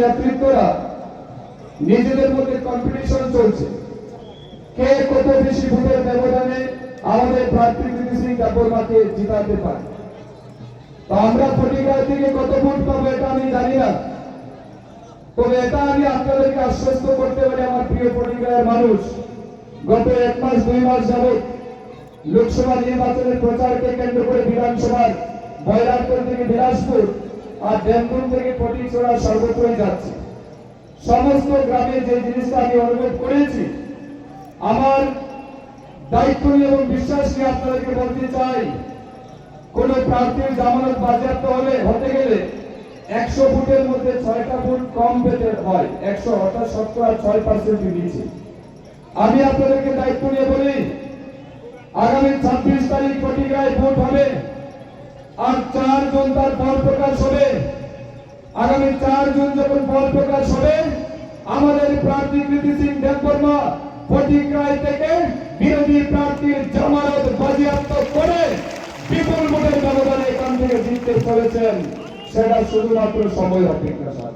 নেতৃত্বরা নিজেদের মধ্যে কম্পিটিশন চলছে। কে কত বেশি ভোটের ব্যবধানে আমাদের প্রার্থী বিপি সিং দেববর্মাকে জিতাতে পারে? তো আমরা ফটিকার থেকে কত ভোট পাবো এটা আমি জানি না। তবে এটা আমি আপনাদেরকে আশ্বস্ত করতে পারি, আমার প্রিয় ফটিকার মানুষ। গত এক মাস, দুই মাস যাবত লোকসভা নির্বাচনের প্রচারকে কেন্দ্র করে বিধানসভার বয়রামপুর থেকে বিলাসপুর আর ডেমপুর থেকে ফটিকছড়া সর্বত্রই যাচ্ছে। সমস্ত গ্রামে যে জিনিসটা আমি অনুভব করেছি, আমার দায়িত্ব নিয়ে এবং বিশ্বাস নিয়ে আপনাদেরকে বলতে চাই, কোন প্রার্থীর জামানত বাজেয়াপ্ত হলে, হতে গেলে একশো ফুটের মধ্যে ছয়টা ফুট কম পেতে হয়। একশো অর্থাৎ শতকরা ছয় পার্সেন্ট নিচে। আমি আপনাদেরকে দায়িত্ব নিয়ে বলি, আগামী ছাব্বিশ তারিখ পটিকায় ভোট হবে, আর চার জুন তার হবে আগামী চার জুন যখন ফল প্রকাশ হবে, আমাদের প্রার্থী কৃতি সিং দেববর্মা পটিকায় থেকে বিরোধী প্রার্থীর জামানত বাজেয়াপ্ত করে বিপুল ভোটের ব্যবধানে এখান থেকে জিততে চলেছেন। সেটা শুধুমাত্র সময় অপেক্ষা, স্যার।